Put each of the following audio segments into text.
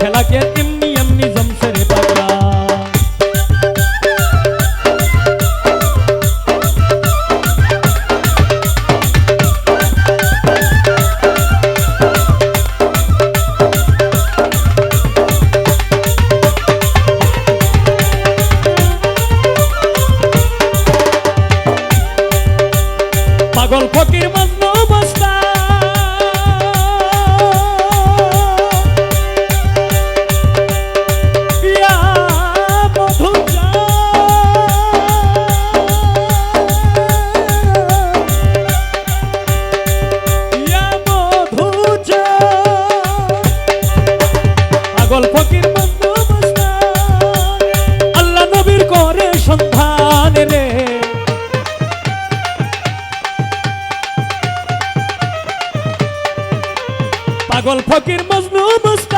খেলাকে এমনি এমনি জমছে রে পাগলা। পাগল ফকির মজনু মস্তা পাগল ফকির মজনু মুস্তান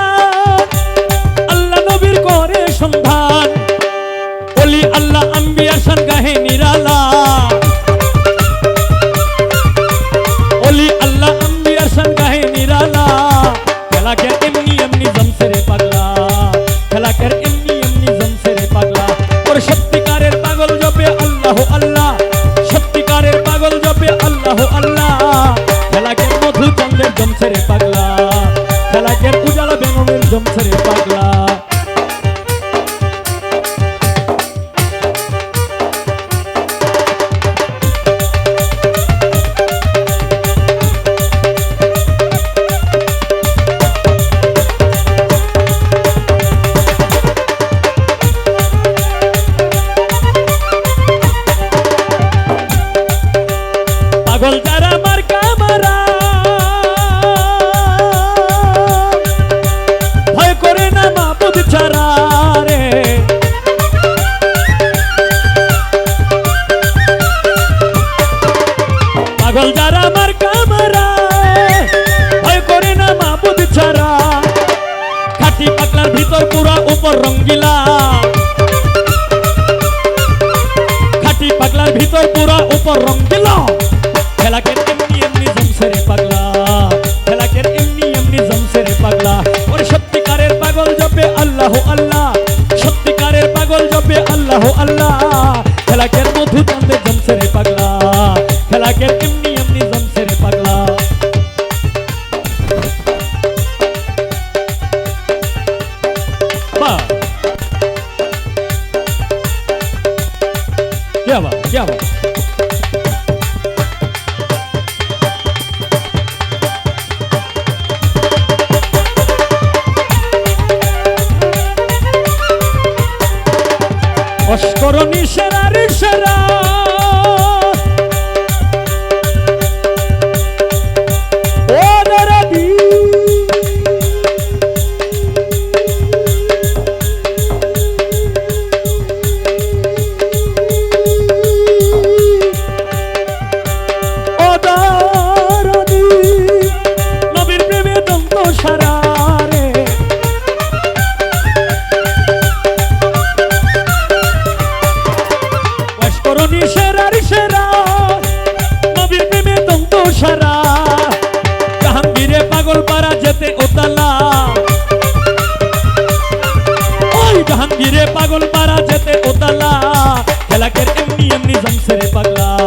পাগলার পুরা উপর রং দিল। খেলাকে এমনি এমনি জমছে রে পাগলা খেলাকে এমনি এমনি জমছে রে পাগলা। ওরে সত্যিকারের পাগল জপে আল্লাহ আল্লাহ। সত্যিকারের পাগল জপে আল্লাহ আল্লাহ। খেলাকে মধু চন্দ্রে 这样吧，这吧。অস্করণী সেরার সেরা, নবীর প্রেমে দন্ত সারা। জাহাঙ্গীরে পাগল পাড়া যেতে ওতালা। ওই জাহাঙ্গীরে পাগল পাড়া যেতে ওতালা। খেলাকের এমনি এমনি জমছে রে পাগলা।